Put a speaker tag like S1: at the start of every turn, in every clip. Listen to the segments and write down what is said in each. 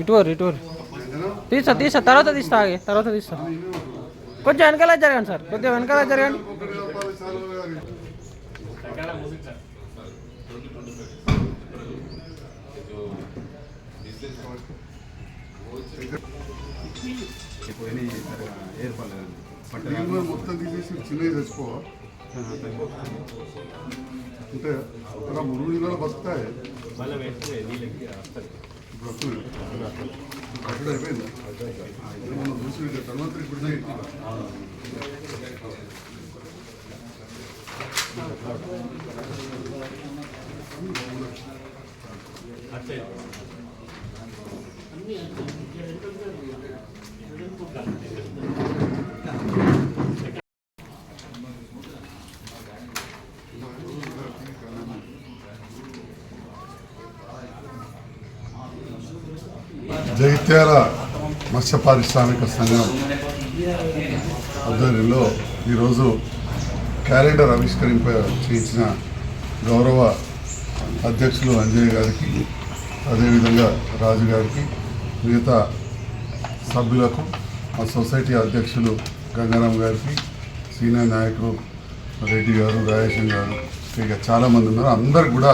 S1: ఇటువరు ఇటువరు. తీస్తా తీస్తా తర్వాత తీస్తా ఆగే తర్వాత తీస్తా. కొంచెం వెనకాల జరగండి సార్ కొంచెం వెనకాల జరగండి.
S2: మొత్తం తీసేసి చిన్నవి తెచ్చుకోవా? అంటే అలా మురుగు నీళ్ళలో బతుకుతాయి ఇప్పుడు అక్కడ అయిపోయింది? మనం చూసి ధన్వంతరి ఇప్పుడు జగిత్యాల మత్స్య పారిశ్రామిక సంఘం ఆధ్వర్యంలో ఈరోజు క్యాలెండర్ ఆవిష్కరింప చేయించిన గౌరవ అధ్యక్షులు అంజయ్ గారికి అదేవిధంగా రాజు గారికి మిగతా సభ్యులకు మా సొసైటీ అధ్యక్షులు గంగారాం గారికి సీనియర్ నాయకులు రెడ్డి గారు రాజేశం గారు ఇక చాలామంది ఉన్నారు. అందరు కూడా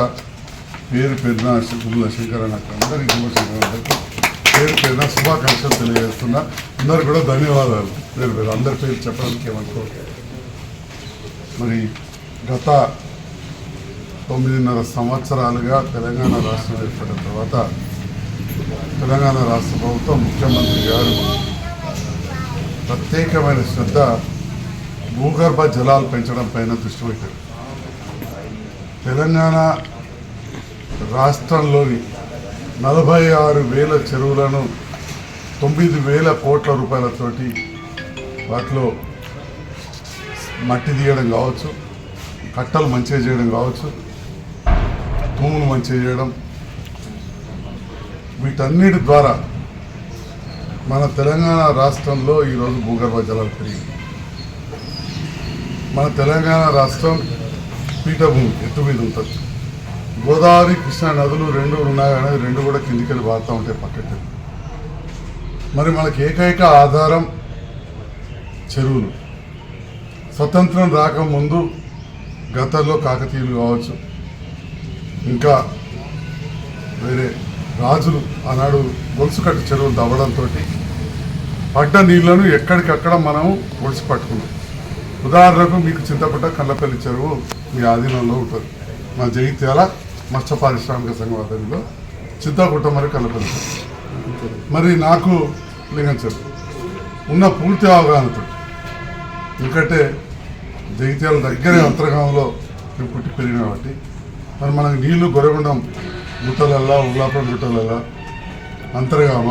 S2: పేరు పేరున గురుల శంకరణ అందరికీ శుభశంకర్ అందరికీ పేరు పేరున శుభాకాంక్షలు తెలియజేస్తున్నా. అందరు కూడా ధన్యవాదాలు. పేరు పేరు అందరి పేరు చెప్పడానికి ఏమనుకో మరి గత తొమ్మిదిన్నర సంవత్సరాలుగా తెలంగాణ రాష్ట్రం ఏర్పడిన తర్వాత తెలంగాణ రాష్ట్ర ప్రభుత్వం ముఖ్యమంత్రి గారు ప్రత్యేకమైన శ్రద్ధ భూగర్భ జలాలు పెంచడం పైన దృష్టి పెట్టారు. తెలంగాణ రాష్ట్రంలోని నలభై ఆరు వేల చెరువులను తొమ్మిది వేల కోట్ల రూపాయలతోటి వాటిలో మట్టి తీయడం కావచ్చు కట్టలు మంచిగా చేయడం కావచ్చు తూములు మంచిగా చేయడం. వీటన్నిటి ద్వారా మన తెలంగాణ రాష్ట్రంలో ఈరోజు భూగర్భ జలాలు పెరిగింది మన తెలంగాణ రాష్ట్రం పీఠభూమి ఎత్తు మీద ఉంటుంది. గోదావరి కృష్ణా నదులు రెండు ఉన్నాయి అనేది రెండు కూడా కిందికి వెళ్ళి ఉంటాయి పక్కకి. మరి మనకి ఏకైక ఆధారం చెరువులు. స్వతంత్రం రాకముందు గతంలో కాకతీయులు కావచ్చు ఇంకా వేరే రాజులు ఆనాడు గొలుసు కట్టు చెరువులు తవ్వడంతో పడ్డ నీళ్ళను ఎక్కడికక్కడ మనం ఒడిసి పట్టుకున్నాం. ఉదాహరణకు మీకు చింతపడ్డ కళ్ళపల్లి చెరువు మీ ఆధీనంలో ఉంటుంది. మా జగిత్యాల మత్స్య పారిశ్రామిక సంఘం ఆధ్వర్యంలో చింతగుట్ట మరి కళ్ళపల్లి మరి నాకు లింగం చెరువు ఉన్న పూర్తి అవగాహనతో. ఎందుకంటే జగిత్యాల దగ్గరే అంతర్గామంలో మేము పుట్టి పెరిగిన కాబట్టి. మరి మనకు నీళ్ళు గొరగొండం గుట్టలల్లా ఉల్లాపురం గుట్టలల్లా అంతర్గామ.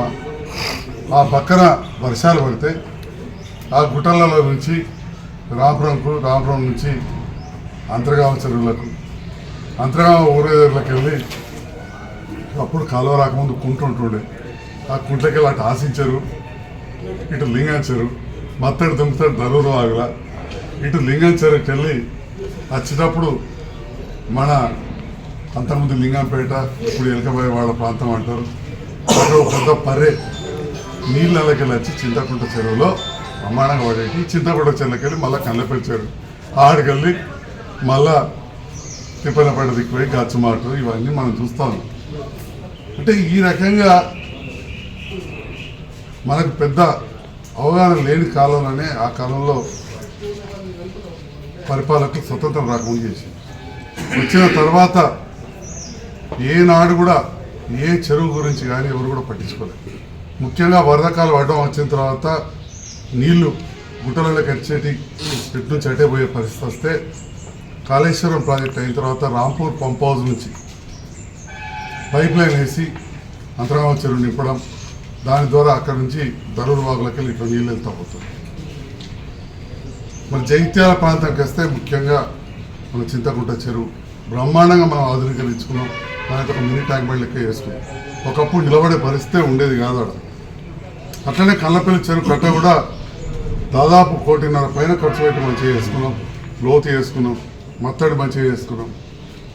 S2: ఆ పక్కన వర్షాలు పడితే ఆ గుట్టలలో నుంచి రామపురంకు రామపురం నుంచి అంతర్గామ చెరువులకు అంతర్గామ ఊరేదర్లకు వెళ్ళి అప్పుడు కాలువ రాకముందు కుంట ఉంటుండే ఆ కుంటకి వెళ్ళి అటు ఆశించారు ఇటు లింగాంచారు. మత్తడి దుమ్ముతాడు దరూరు ఆగల ఇటు లింగాంచారుకి వెళ్ళి వచ్చేటప్పుడు మన అంతకుముందు లింగంపేట ఇప్పుడు ఎలకబాయి వాళ్ళ ప్రాంతం అంటారు. అక్కడ పెద్ద పర్రే నీళ్ళకి వచ్చి చింతకుంట చెరువులో అమ్మానంగా పడేటి చింతకుంట చెరువుకెళ్ళి మళ్ళీ కళ్ళపెచ్చారు ఆడికెళ్ళి మళ్ళా తిప్పనపేట దిక్కుపోయి గచ్చుమాటు ఇవన్నీ మనం చూస్తాం. అంటే ఈ రకంగా మనకు పెద్ద అవగాహన లేని కాలంలోనే ఆ కాలంలో పరిపాలకులు స్వతంత్రం రాకముందు చేసింది. వచ్చిన తర్వాత ఏనాడు కూడా ఏ చెరువు గురించి కానీ ఎవరు కూడా పట్టించుకోలేదు. ముఖ్యంగా వరదకాలు పడడం వచ్చిన తర్వాత నీళ్ళు గుట్టలలో వచ్చేటి చెట్టు నుంచి అటే పోయే పరిస్థితి వస్తే కాళేశ్వరం ప్రాజెక్ట్ అయిన తర్వాత రాంపూర్ పంప్ హౌస్ నుంచి పైప్ లైన్ వేసి అంతర్గామ చెరువు నింపడం దాని ద్వారా అక్కడి నుంచి దరూరు వాగులకి వెళ్ళి ఇట్లా నీళ్ళు వెళ్తా పోతుంది. మన జైత్యాల ప్రాంతానికి వస్తే ముఖ్యంగా మన చింతకుంట చెరువు బ్రహ్మాండంగా మనం ఆధునీకరించుకున్నాం. మనకి ఒక మినీ ట్యాంక్ బండ్ లెక్క వేసుకున్నాం. ఒకప్పుడు నిలబడే పరిస్థితే ఉండేది కాదు అక్కడ. అట్లనే కళ్ళపల్లి చెరువు కట్ట కూడా దాదాపు కోటిన్నర పైన ఖర్చు పెట్టి మంచిగా వేసుకున్నాం లోతు వేసుకున్నాం మత్తడి మంచిగా చేసుకున్నాం.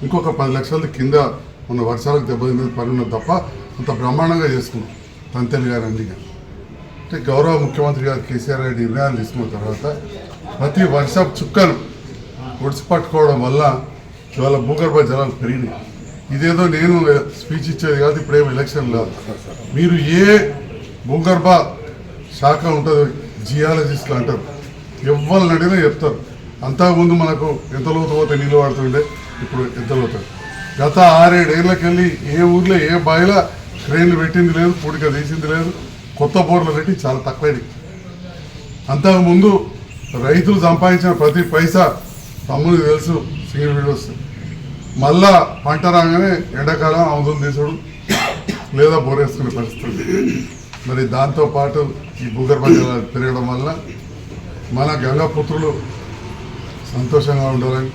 S2: ఇంకొక పది లక్షల కింద ఉన్న వర్షాలకు దెబ్బతిన్నది పనులు తప్ప అంత బ్రహ్మాండంగా చేసుకున్నాం. తంతెలు గారు అన్ని అంటే గౌరవ ముఖ్యమంత్రి గారు కేసీఆర్ గారి నిర్ణయాలు తీసుకున్న తర్వాత ప్రతి వర్షపు చుక్కను ఒడిసి పట్టుకోవడం వల్ల ఇవాళ భూగర్భ జలాలు పెరిగినాయి. ఇదేదో నేను స్పీచ్ ఇచ్చేది కాదు ఇప్పుడేం ఎలక్షన్ లేదు. మీరు ఏ భూగర్భ శాఖ ఉంటుందో జియాలజిస్టులు అంటారు. ఎవరిని అడిగినా చెప్తారు. అంతకుముందు మనకు ఎంత లోతు పోతే నీళ్ళు పడుతుండే ఇప్పుడు ఎంత లోతు. గత ఆరేడేళ్ళకెళ్ళి ఏ ఊర్లో ఏ బావిలో ట్రైన్లు పెట్టింది లేదు పూడిక తీసింది లేదు కొత్త బోర్లు పెట్టి చాలా తక్కువైంది అంతకుముందు రైతులు సంపాదించిన ప్రతి పైసా తమ్ముడు తెలుసు సింగిల్ వీడియోస్ మళ్ళా పంట రాగానే ఎండాకాలం అవధులు తీసుడు లేదా బోరేసుకునే పరిస్థితి మరి దాంతోపాటు ఈ భూగర్భ జలాలు పెరగడం వల్ల మన గంగాపుత్రులు సంతోషంగా ఉండాలని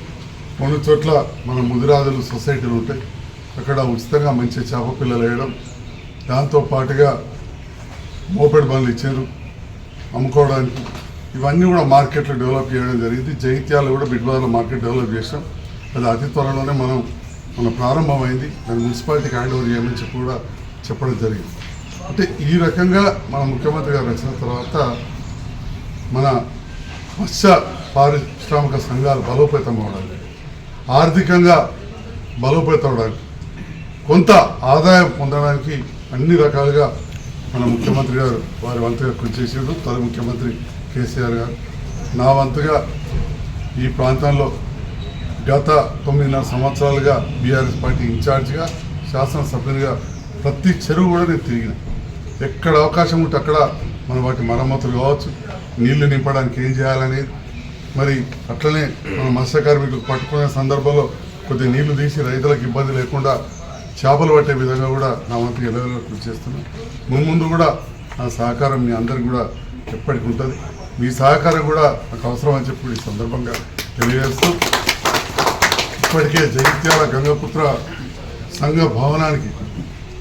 S2: కొన్ని చోట్ల మన ముదిరాజులు సొసైటీలు ఉంటాయి అక్కడ ఉచితంగా మంచి చేప పిల్లలు వేయడం దాంతో పాటుగా మోపెడ్ బండ్లు ఇచ్చారు అమ్ముకోవడానికి. ఇవన్నీ కూడా మార్కెట్లో డెవలప్ చేయడం జరిగింది. జైత్యాలు కూడా బిగ్ బజార్లో మార్కెట్ డెవలప్ చేసాం అది అతి త్వరలోనే మనం మన ప్రారంభమైంది. దాన్ని మున్సిపాలిటీకి హ్యాండ్ ఓవర్ చేయమని చెప్పి కూడా చెప్పడం జరిగింది. అంటే ఈ రకంగా మన ముఖ్యమంత్రి గారు వచ్చిన తర్వాత మన మత్స్య పారిశ్రామిక సంఘాలు బలోపేతం అవడానికి ఆర్థికంగా బలోపేతం అవడానికి కొంత ఆదాయం పొందడానికి అన్ని రకాలుగా మన ముఖ్యమంత్రి గారు వారి వంతుగా కృషి చేసాడు తొలి ముఖ్యమంత్రి కేసీఆర్ గారు. నా వంతుగా ఈ ప్రాంతంలో గత తొమ్మిదిన్నర సంవత్సరాలుగా బీఆర్ఎస్ పార్టీ ఇన్ఛార్జ్గా శాసనసభ్యునిగా ప్రతి చెరువు కూడా నేను తిరిగిన. ఎక్కడ అవకాశం ఉంటే అక్కడ మన వాటి మరమ్మతులు కావచ్చు. నీళ్ళు నింపడానికి ఏం చేయాలనేది మరి అట్లనే మన మత్స్య కార్మికులు పట్టుకునే సందర్భంలో కొద్ది నీళ్ళు తీసి రైతులకు ఇబ్బంది లేకుండా చేపలు పట్టే విధంగా కూడా నా వంతు ఎలవెల కృషి చేస్తున్నాను మున్ముందు కూడా నా సహకారం మీ అందరికి కూడా ఎప్పటికి ఉంటుంది. మీ సహకారం కూడా నాకు అవసరం అని చెప్పి ఈ సందర్భంగా తెలియజేస్తూ ఇప్పటికే జగిత్యాల గంగపుత్ర సంఘ భవనానికి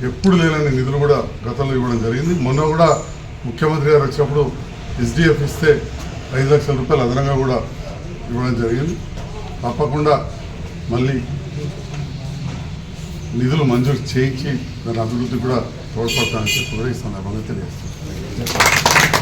S2: ఎప్పుడు లేనని నిధులు కూడా గతంలో ఇవ్వడం జరిగింది. మొన్న కూడా ముఖ్యమంత్రి గారు వచ్చినప్పుడు ఎస్డిఎఫ్ ఇస్తే ఐదు లక్షల రూపాయలు అదనంగా కూడా ఇవ్వడం జరిగింది. తప్పకుండా మళ్ళీ నిధులు మంజూరు చేయించి దాని అభివృద్ధి కూడా తోడ్పడతానని చెప్పి కూడా ఈ సందర్భంగా తెలియజేస్తాను